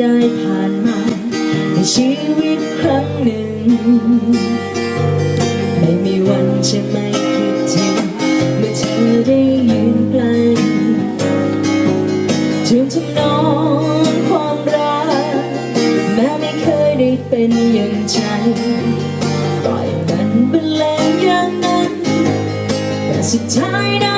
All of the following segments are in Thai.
ได้ผ่านมาในชีวิตครั้งหนึ่ง ไม่มีวันจะไม่คิดถึงเมื่อเธอได้ยืนใกลถึงทำนองความรัก แม้ไม่เคยได้เป็นอย่างใจปล่อยมันบรรเลงอย่างนั้นแต่สุดท้ายน้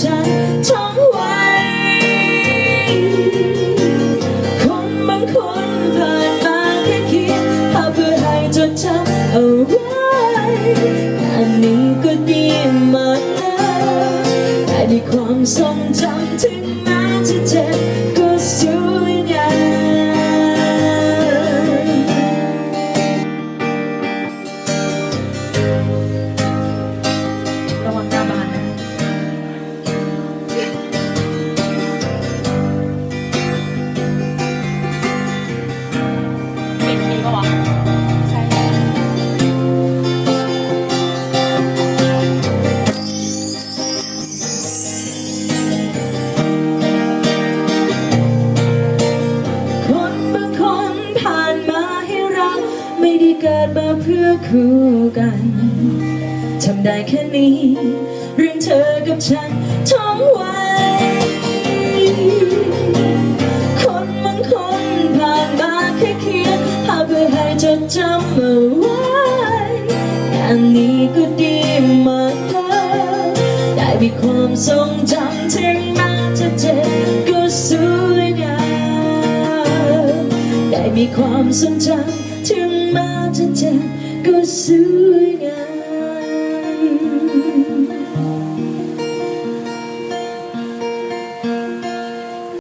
ฉันท่องไว้ คนบางคนผ่านมาแค่คิดภาพเพื่อให้จดจำเอาไว้อันนี้ก็ดีมากแล้วแต่ในความทรงจำถึงแม้จะเจ็บ ไม่ได้เกิดมาเพื่อคู่กันทำได้แค่นี้ เรื่องเธอกับฉันท่องไว้ คนบางคนผ่านมาแค่เขียนภาพเพื่อให้จดจำเอาไว้อันนี้ก็ดีมากแล้วได้มีความทรงจำถึงแม้จะเจ็บก็สวยงามได้มีความทรงจำ จะเจ็บก็สวยงาม